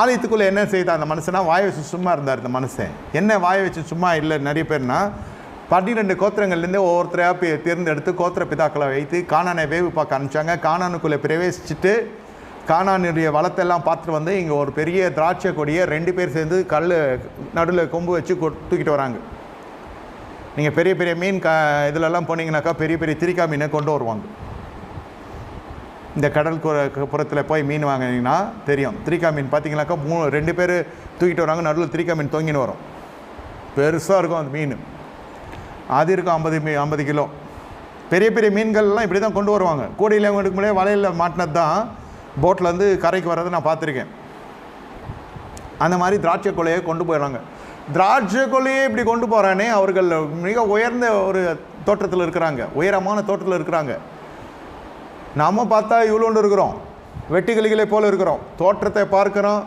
ஆலயத்துக்குள்ளே என்ன செய்த அந்த மனுஷனா? வாயை வச்சு சும்மா இருந்தார் இந்த மனுஷன். என்ன வாயை வச்சு சும்மா இல்லை நிறைய பேர்னா பன்னிரெண்டு கோத்திரங்கள்லேருந்து ஒவ்வொருத்தரையாக பே தேர்ந்தெடுத்து கோத்திர பிதாக்களை வைத்து காணானை வேவு பார்க்க அனுப்பிச்சாங்க. காணானுக்குள்ளே பிரவேசிச்சுட்டு காணானுடைய வளத்தெல்லாம் பார்த்துட்டு வந்து இங்கே ஒரு பெரிய திராட்சை கொடியை ரெண்டு பேர் சேர்ந்து கல் நடுவில் கொம்பு வச்சு கொ- தூக்கிட்டு வராங்க. நீங்கள் பெரிய பெரிய மீன் க இதிலெல்லாம் போனீங்கன்னாக்கா பெரிய பெரிய திரிக்கா மீனை கொண்டு வருவாங்க. இந்த கடல் புறத்தில் போய் மீன் வாங்கினீங்கன்னா தெரியும். திரிக்கா மீன் பார்த்தீங்கன்னாக்கா மூணு ரெண்டு பேர் தூக்கிட்டு வராங்க நடுவில் திரிக்கா மீன் தொங்கின்னு வரும். பெருசாக இருக்கும் அந்த மீன். அது இருக்கும் ஐம்பது மீ ஐம்பது கிலோ. பெரிய பெரிய மீன்கள்லாம் இப்படி தான் கொண்டு வருவாங்க. கூடையில் எடுக்க முடியாது வலையில் மாட்டினது தான் போட்லேருந்து கரைக்கு வர்றதை நான் பார்த்துருக்கேன். அந்த மாதிரி திராட்சை கொலையை கொண்டு போயிடுறாங்க. திராட்சை கொலையை இப்படி கொண்டு போகிறானே அவர்கள் மிக உயர்ந்த ஒரு தோற்றத்தில் இருக்கிறாங்க. உயரமான தோற்றத்தில் இருக்கிறாங்க. நாம் பார்த்தா இவ்வளோண்டு இருக்கிறோம். வெட்டுக்கிளிகளை போல இருக்கிறோம். தோற்றத்தை பார்க்குறோம்.